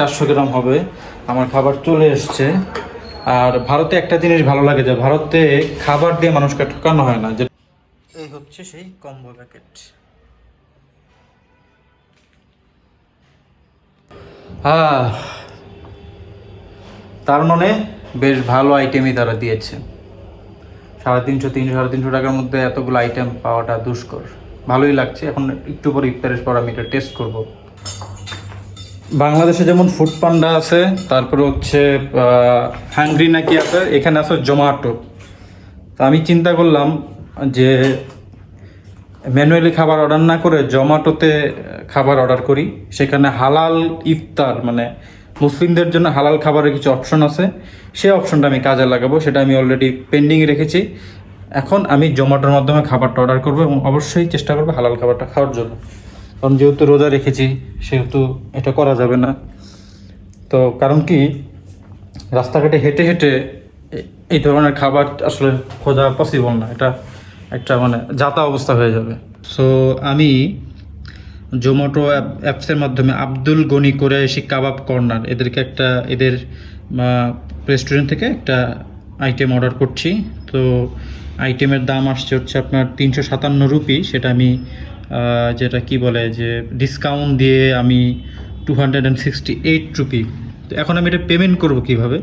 চারশো গ্রাম হবে। আমার খাবার চলে এসছে। আর ভারতে একটা জিনিস ভালো লাগে যে, ভারতে খাবার দিয়ে মানুষকে ঠকানো হয় না। যে এই হচ্ছে সেই কম্বো প্যাকেট। তার মানে বেশ ভালো আইটেমই তারা দিয়েছে। সাড়ে তিনশো তিনশো, সাড়ে তিনশো টাকার মধ্যে এতগুলো আইটেম পাওয়াটা দুষ্কর। ভালোই লাগছে। এখন একটু পরে ইফতারের পর আমি এটা টেস্ট করব। বাংলাদেশে যেমন ফুড পান্ডা আছে, তারপরে হচ্ছে হ্যাংরি নাকি আছে, এখানে আছে জোম্যাটো তো আমি চিন্তা করলাম যে ম্যানুয়ালি খাবার অর্ডার না করে জোম্যাটোতে খাবার অর্ডার করি। সেখানে হালাল ইফতার মানে মুসলিমদের জন্য হালাল খাবারের কিছু অপশন আছে। সেই অপশনটা আমি কাজে লাগাবো, সেটা আমি অলরেডি পেন্ডিং রেখেছি। এখন আমি জোম্যাটোর মাধ্যমে খাবারটা অর্ডার করব এবং অবশ্যই চেষ্টা করব হালাল খাবারটা খাওয়ার জন্য। কারণ যেহেতু রোজা রেখেছি, সেহেতু এটা করা যাবে না। তো কারণ কি, রাস্তাঘাটে হেঁটে হেঁটে এই ধরনের খাবার আসলে খোঁজা পসিবল না। এটা একটা মানে যাতা অবস্থা হয়ে যাবে। সো আমি জোম্যাটো অ্যাপসের মাধ্যমে আব্দুল গনি কোরাইশি কাবাব কর্নার, এদেরকে একটা, এদের রেস্টুরেন্ট থেকে একটা আইটেম অর্ডার করছি। তো আইটেমের দাম আসছে হচ্ছে আপনার তিনশো সাতান্ন রুপি, সেটা আমি যেটা কি বলে যে ডিসকাউন্ট দিয়ে আমি two hundred and sixty eight rupee তো এখন আমি এটা পেমেন্ট করব কীভাবে?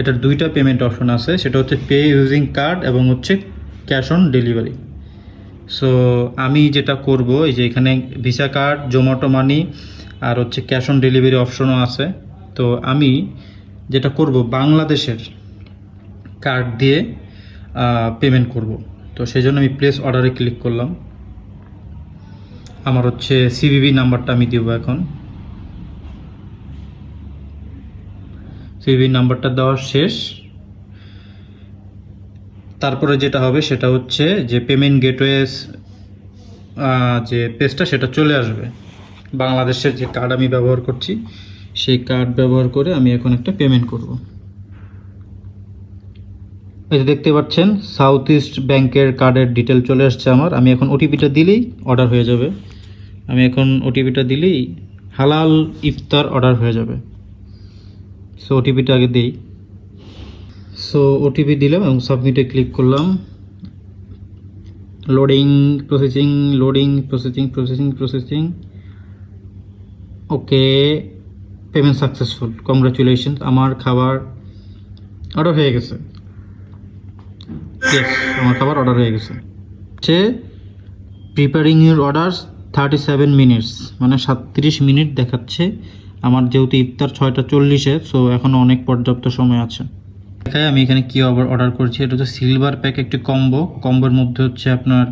এটার দুইটা পেমেন্ট অপশন আছে, সেটা হচ্ছে পে ইউজিং কার্ড এবং হচ্ছে ক্যাশ অন ডেলিভারি সো আমি যেটা করব, এই যে এখানে ভিসা কার্ড জোম্যাটো মানি আর হচ্ছে ক্যাশ অন ডেলিভারি অপশনও আছে। তো আমি যেটা করব, বাংলাদেশের কার্ড দিয়ে পেমেন্ট করব। তো সেই জন্য আমি প্লেস অর্ডারে ক্লিক করলাম। আমার হচ্ছে সিবিবি নাম্বারটা আমি দেবো এখন। সিবিবি নাম্বারটা দেওয়া শেষ। তারপরে যেটা হবে সেটা হচ্ছে যে পেমেন্ট গেটওয়ে যে পেজটা সেটা চলে আসবে। বাংলাদেশের যে কার্ড আমি ব্যবহার করছি, সেই কার্ড ব্যবহার করে আমি এখন একটা পেমেন্ট করব। এই যে দেখতে পাচ্ছেন সাউথ ইস্ট ব্যাংকের কার্ডের ডিটেল চলে আসছে আমার। আমি এখন ওটিপিটা দিলেই অর্ডার হয়ে যাবে। আমি এখন ওটিপিটা দিলেই হালাল ইফতার অর্ডার হয়ে যাবে। সো ওটিপিটা আগে দিই। সো ওটিপি দিলাম এবং সাবমিটে ক্লিক করলাম। Loading processing loading processing processing processing okay payment successful congratulation আমার খাবার অর্ডার হয়ে গেছে। আমার খাবার অর্ডার হয়ে গেছে। সে preparing your orders thirty seven minutes মানে সাতত্রিশ মিনিট দেখাচ্ছে। আমার যেহেতু ইফতার ছয়টা চল্লিশে সো এখনও অনেক পর্যাপ্ত সময় আছে। দেখাই আমি এখানে কী অর্ডার করছি। এটা হচ্ছে সিলভার প্যাক একটি কম্বো কম্বোর মধ্যে হচ্ছে আপনার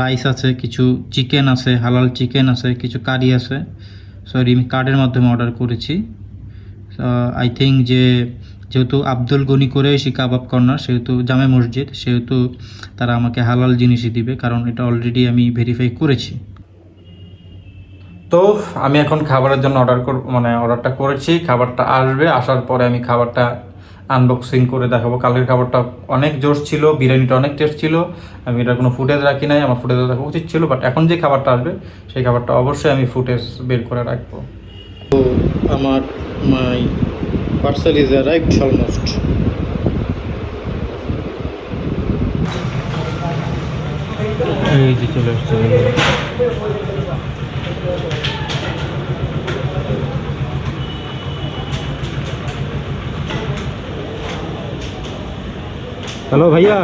রাইস আছে, কিছু চিকেন আছে হালাল চিকেন আছে, কিছু কারি আছে। সরি আমি কার্ডের মাধ্যমে অর্ডার করেছি। আই থিঙ্ক যে যেহেতু আব্দুল গনি করে এসে কাবাব কর্নার সেহেতু জামে মসজিদ সেহেতু তারা আমাকে হালাল জিনিসই দিবে কারণ এটা অলরেডি আমি ভেরিফাই করেছি। তো আমি এখন খাবারের জন্য অর্ডার কর মানে অর্ডারটা করেছি খাবারটা আসবে আসার পরে আমি খাবারটা আনবক্সিং করে দেখাবো। কালকের খাবারটা অনেক জোশ ছিল বিরিয়ানিটা অনেক টেস্ট ছিল আমি এটা কোনো ফুটেজ রাখি নাই আমার ফুটেজ দেখা উচিত ছিল বাট এখন যে খাবারটা আসবে সেই খাবারটা অবশ্যই আমি ফুটেজ বের করে রাখব। তো আমার my parcel is arrived almost এই যে চলে আসছে। হ্যালো ভাইয়া।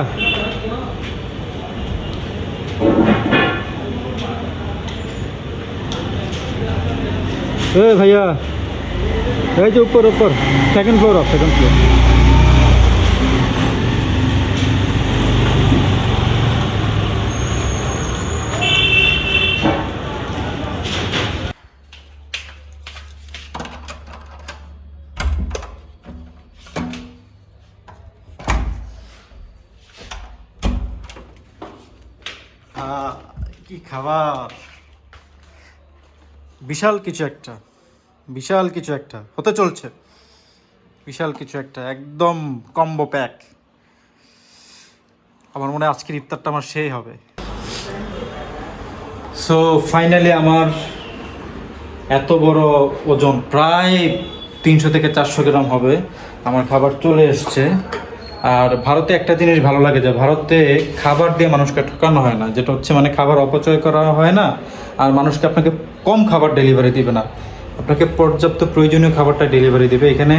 ভাইয়া। এই যে উপর উপর। Second floor of second floor কি খাবার? বিশাল কিছু একটা। বিশাল কিছু একটা, হতে চলছে। বিশাল কিছু একটা, একদম কম্বো প্যাক আমার মনে হয় আজকের ইফতারটা আমার সেই হবে। সো ফাইনালি আমার এত বড় ওজন, প্রায় তিনশো থেকে চারশো গ্রাম হবে। আমার খাবার চলে এসছে। আর ভারতে একটা জিনিস ভালো লাগে যে, ভারতে খাবার দিয়ে মানুষকে ঠকানো হয় না। যেটা হচ্ছে মানে খাবার অপচয় করা হয় না, আর মানুষকে আপনাকে কম খাবার ডেলিভারি দিবে না। আপনাকে পর্যাপ্ত প্রয়োজনীয় খাবারটা ডেলিভারি দেবে। এখানে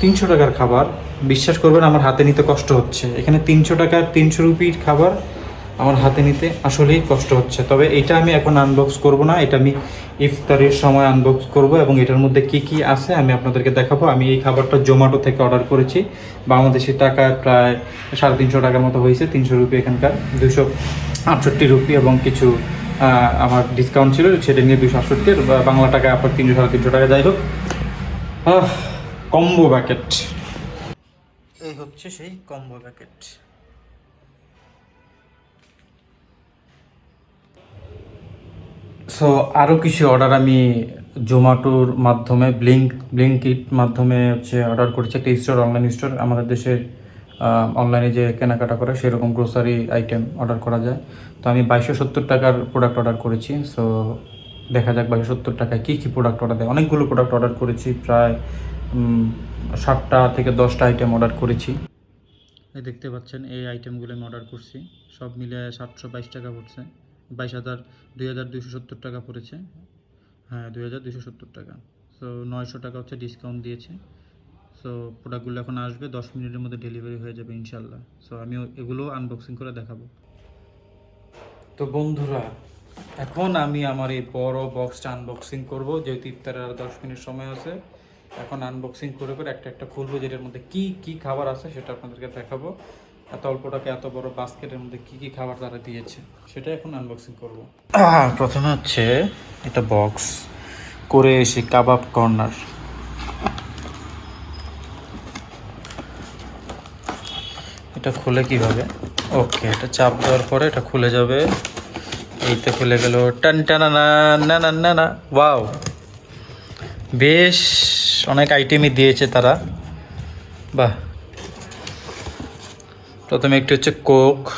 তিনশো টাকার খাবার। বিশ্বাস করবেন, আমার হাতে নিতে কষ্ট হচ্ছে। এখানে তিনশো টাকার তিনশো রুপির খাবার আমার হাতে নিতে আসলেই কষ্ট হচ্ছে। তবে এটা আমি এখন আনবক্স করব না। এটা আমি ইফতারের সময় আনবক্স করব এবং এটার মধ্যে কি কি আছে আমি আপনাদেরকে দেখাবো। আমি এই খাবারটা জোম্যাটো থেকে অর্ডার করেছি। বাংলাদেশি টাকায় প্রায় সাড়ে তিনশো টাকার মতো হয়েছে। তিনশো রুপি এখানকার। দুশো আটষট্টি রুপি এবং কিছু আমার ডিসকাউন্ট ছিল সেটা নিয়ে দুশো আটষট্টি আর বাংলা টাকায় আপনার তিনশো সাড়ে তিনশো টাকা যাই হোক। কম্বো প্যাকেট এই হচ্ছে সেই কম্বো প্যাকেট সো আরও কিছু অর্ডার আমি জোম্যাটোর মাধ্যমে ব্লিঙ্ক ব্লিঙ্কিট মাধ্যমে হচ্ছে অর্ডার করেছি একটা স্টোর অনলাইন স্টোর আমাদের দেশে অনলাইনে যে কেনাকাটা করে সেরকম গ্রোসারি আইটেম অর্ডার করা যায়। তো আমি বাইশশো সত্তর টাকার প্রোডাক্ট অর্ডার করেছি। সো দেখা যাক বাইশশো সত্তর টাকায় কী কী প্রোডাক্ট অর্ডার দেয়। অনেকগুলো প্রোডাক্ট অর্ডার করেছি, প্রায় সাতটা থেকে দশটা আইটেম অর্ডার করেছি। এই দেখতে পাচ্ছেন, এই আইটেমগুলো আমি অর্ডার করছি। সব মিলে সাতশো বাইশ টাকা পড়ছে। বাইশ হাজার দুই হাজার দুইশো সত্তর টাকা পড়েছে। হ্যাঁ দুই হাজার দুইশো সত্তর টাকা। সো নয়শো টাকা হচ্ছে ডিসকাউন্ট দিয়েছে। সো প্রোডাক্টগুলো এখন আসবে, দশ মিনিটের মধ্যে ডেলিভারি হয়ে যাবে ইনশাল্লাহ সো আমি এগুলো আনবক্সিং করে দেখাবো। তো বন্ধুরা, এখন আমি আমার এই বড় বক্সটা আনবক্সিং করব, যেহেতু ইফতারের আর দশ মিনিট সময় আছে। এখন আনবক্সিং করে করে একটা একটা খুলবো, যেটার মধ্যে কি কি খাবার আছে সেটা আপনাদেরকে দেখাবো। এত অল্প টাকা এত বড় বাস্কেটের মধ্যে কি কি খাবার তারা দিয়েছে, সেটা এখন আনবক্সিং করব। প্রথমে হচ্ছে, এটা বক্স করে এসে কাবাব কর্নার এটা খুলে কীভাবে? ওকে এটা চাপ দেওয়ার পরে এটা খুলে যাবে। এই তো খুলে গেল। টান, টানা, না না না না না। ওয়াও বেশ অনেক আইটেমই দিয়েছে তারা। বাহ! প্রথমে একটি হচ্ছে কোক।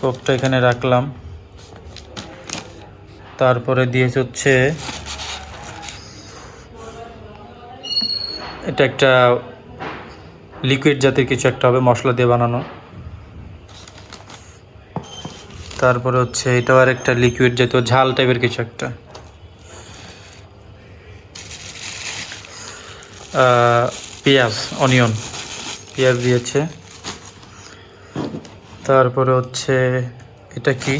কোকটা এখানে রাখলাম। তারপরে দিয়েছে হচ্ছে, এটা একটা লিকুইড জাতীয় কিছু একটা হবে, মশলা দিয়ে বানানো। তারপরে হচ্ছে এটাও আর একটা লিকুইড জাতীয়, ঝাল টাইপের কিছু একটা। পেঁয়াজ অনিয়ন পেঁয়াজ দিয়েছে। তারপরে হচ্ছে এটা কি?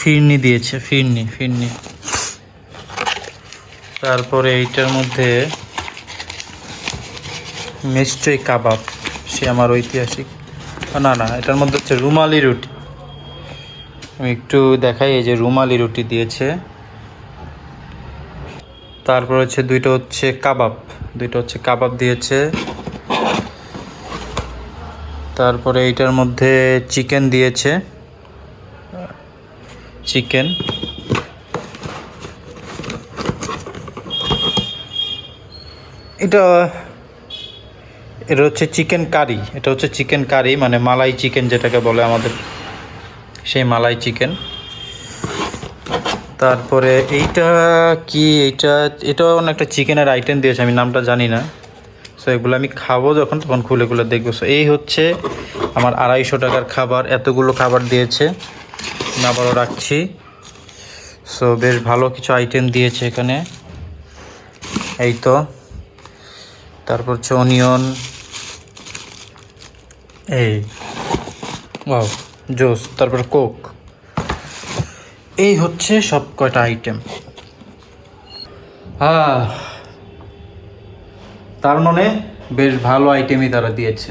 ফিরনি দিয়েছে, ফিরনি ফিরনি। তারপরে এইটার মধ্যে মিষ্টি কাবাব, সে আমার ঐতিহাসিক। না না, এটার মধ্যে হচ্ছে রুমালি রুটি। আমি একটু দেখাই, এই যে রুমালি রুটি দিয়েছে। তারপর হচ্ছে দুইটা হচ্ছে কাবাব, দুইটা হচ্ছে কাবাব দিয়েছে। তারপরে এইটার মধ্যে চিকেন দিয়েছে। চিকেন। এটা এটা হচ্ছে চিকেন কারি। এটা হচ্ছে চিকেন কারি মানে মালাই চিকেন যেটাকে বলে আমাদের। সেই মালাই চিকেন। তারপরে এইটা কি? এইটা, এটাও একটা চিকেনের আইটেম দিয়েছে, আমি নামটা জানি না। সো এগুলো আমি খাব যখন, তখন খুলে খুলে দেখব। সো এই হচ্ছে আমার আড়াইশো টাকার খাবার, এতগুলো খাবার দিয়েছে। আবারও রাখছি। সো বেশ ভালো কিছু আইটেম দিয়েছে এখানে। এই তো। তারপর হচ্ছে অনিয়ন এই। ওয়াও জোস তারপর কোক এই হচ্ছে সব কয়টা আইটেম তার মানে বেশ ভালো আইটেমই তারা দিয়েছে।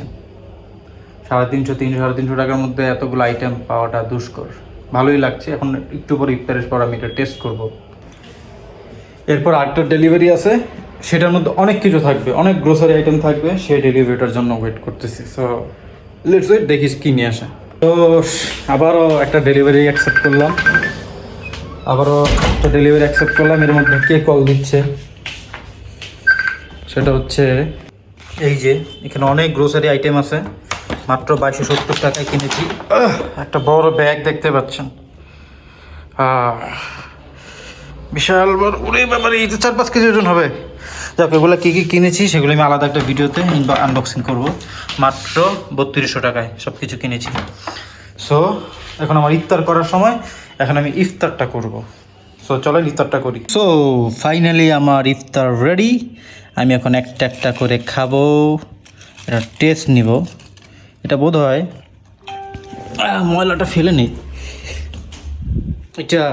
সাড়ে তিনশো তিনশো, সাড়ে তিনশো টাকার মধ্যে এতগুলো আইটেম পাওয়াটা দুষ্কর। ভালোই লাগছে, এখন একটু পর ইফতারের পর আমি এটা টেস্ট করব। এরপর আটটার ডেলিভারি আছে, সেটার মধ্যে অনেক কিছু থাকবে, অনেক গ্রোসারি আইটেম থাকবে, সেই ডেলিভারিটার জন্য ওয়েট করতেছি। সো লেটস ওয়েট দেখিস কি নিয়ে আসে। তো আবারও একটা ডেলিভারি অ্যাকসেপ্ট করলাম। আবারও একটা ডেলিভারি অ্যাকসেপ্ট করলাম, এর মধ্যে কে কল দিচ্ছে? সেটা হচ্ছে, এই যে, এখানে অনেক গ্রোসারি আইটেম আছে। মাত্র বাইশশো সত্তর টাকায় কিনেছি। একটা বড় ব্যাগ দেখতে পাচ্ছেন। বিশাল বড় ওরে বাবার, এই তো চার পাঁচ কেজি ওজন হবে। যাক এগুলো কী কী কিনেছি সেগুলো আমি আলাদা একটা ভিডিওতে আনবক্সিং করব। মাত্র বত্রিশশো টাকায় সব কিছু কিনেছি। সো এখন আমার ইফতার করার সময়, এখন আমি ইফতারটা করব। সো চলেন ইফতারটা করি। সো ফাইনালি আমার ইফতার রেডি আমি এখন একটা একটা করে খাব। এটা টেস্ট নিব। এটা বোধ হয় ময়লাটা ফেলে নেই। এটা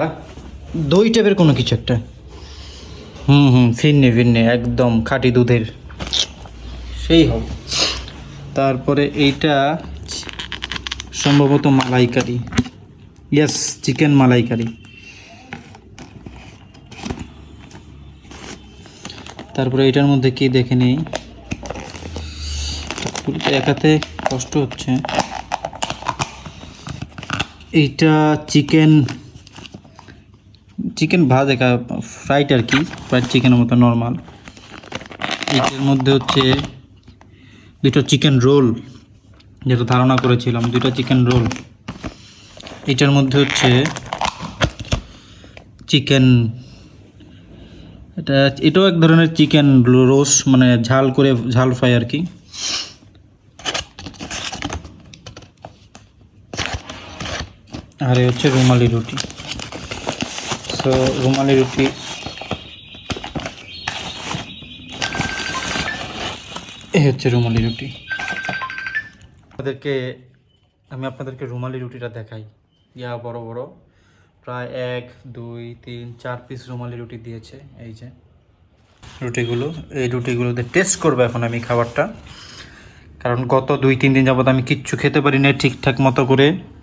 দই টাইপের কোনো কিছু একটা। হুম হুম ফিরনে ফিরনে একদম খাঁটি দুধের। সেই হবে তারপরে এইটা সম্ভবত মালাইকারি। ইয়াস চিকেন মালাইকারি। তারপরে এটার মধ্যে কি দেখে নেই? একাতে কষ্ট হচ্ছে। এইটা চিকেন চিকেন ভাজ একা ফ্রাইড আর কি ফ্রাইড চিকেনের মতো নর্মাল এইটার মধ্যে হচ্ছে দুটো চিকেন রোল যেটা ধারণা করেছিলাম, দুটো চিকেন রোল এটার মধ্যে হচ্ছে চিকেন এটা, এটাও এক ধরনের চিকেন রোস মানে ঝাল করে, ঝাল ফ্রাই আর কি। আর হচ্ছে রুমালি রুটি। সো রুমালি রুটি। এই হচ্ছে রুমালি রুটি। আপনাদেরকে, আমি আপনাদেরকে রুমালি রুটিটা দেখাই। ইয়া বড় বড়। প্রায় এক, দুই, তিন, চার পিস রুমালি রুটি দিয়েছে, এই যে। রুটিগুলো, এই রুটিগুলোতে টেস্ট করব এখন আমি খাবারটা। কারণ গত দুই, তিন দিন যাবত আমি কিচ্ছু খেতে পারি না ঠিকঠাক মতো করে।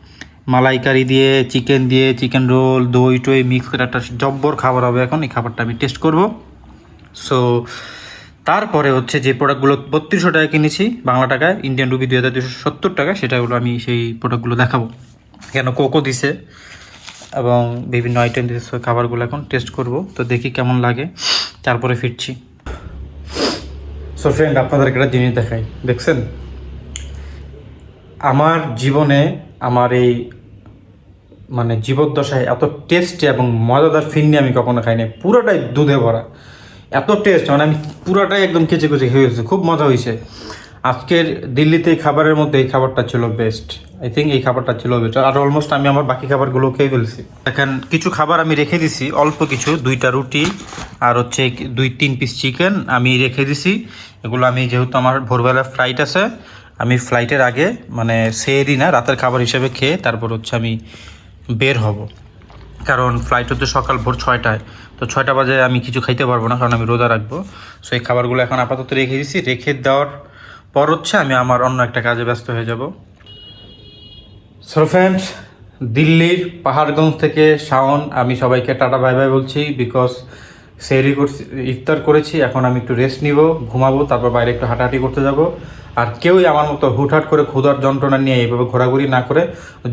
মালাইকারি দিয়ে চিকেন দিয়ে চিকেন রোল দই, টই মিক্স করে একটা জব্বর খাবার হবে এখন। এই খাবারটা আমি টেস্ট করব। সো তারপরে হচ্ছে যে প্রোডাক্টগুলো বত্রিশশো টাকা কিনেছি বাংলা টাকায় ইন্ডিয়ান রুপি দুই হাজার দুশো সত্তর টাকা সেটাগুলো আমি সেই প্রোডাক্টগুলো দেখাবো। কেন কোকো দিছে এবং বিভিন্ন আইটেম so খাবারগুলো এখন টেস্ট করব। তো দেখি কেমন লাগে। তারপরে ফিরছি। সো ফ্রেন্ড আপনাদেরকে একটা জিনিস দেখাই। দেখছেন? আমার জীবনে আমার এই মানে জীবদ্দশায় এত টেস্টি এবং মজাদার ফিরনি আমি কখনো খাইনি পুরোটাই দুধে ভরা। এত টেস্ট মানে আমি পুরোটাই একদম কেচে কেচে খেয়ে গেছি খুব মজা হয়েছে। আজকের দিল্লিতে এই খাবারের মধ্যে এই খাবারটা ছিল বেস্ট আই থিঙ্ক এই খাবারটা ছিল বেস্ট আর অলমোস্ট আমি আমার বাকি খাবারগুলো খেয়ে ফেলছি। এখন কিছু খাবার আমি রেখে দিছি, অল্প কিছু, দুইটা রুটি আর হচ্ছে দুই, তিন পিস চিকেন আমি রেখে দিছি। এগুলো আমি যেহেতু আমার ভোরবেলা ফ্লাইট আছে আমি ফ্লাইটের আগে মানে সেরি না, রাতের খাবার হিসেবে খেয়ে তারপর হচ্ছে আমি বের হব। কারণ ফ্লাইট হচ্ছে সকাল ভোর ছয়টায়। তো ছয়টা বাজে আমি কিছু খাইতে পারব না, কারণ আমি রোজা রাখব। সো এই খাবারগুলো এখন আপাতত রেখে দিছি। রেখে দেওয়ার পর হচ্ছে আমি আমার অন্য একটা কাজে ব্যস্ত হয়ে যাব। সো ফ্রেন্ডস দিল্লির পাহাড়গঞ্জ থেকে শাওন, আমি সবাইকে টাটা বাই বাই বলছি। বিকজ সেরি করছি, ইফতার করেছি, এখন আমি একটু রেস্ট নিব, ঘুমাবো, তারপর বাইরে একটু হাঁটাহাঁটি করতে যাব। আর কেউই আমার মতো হুটহাট করে ক্ষুধার যন্ত্রণা নিয়ে এইভাবে ঘোরাঘুরি না করে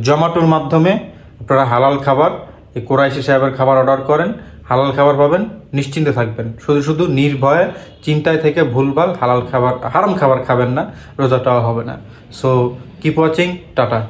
জোম্যাটোর মাধ্যমে আপনারা হালাল খাবার, এই কোরাইশি সাহেবের খাবার অর্ডার করেন, হালাল খাবার পাবেন, নিশ্চিন্তে থাকবেন। শুধু শুধু নির্ভয়ে, চিন্তায় থেকে ভুলভাল হালাল খাবার, হারাম খাবার খাবেন না, রোজাটাও হবে না। So keep watching tata.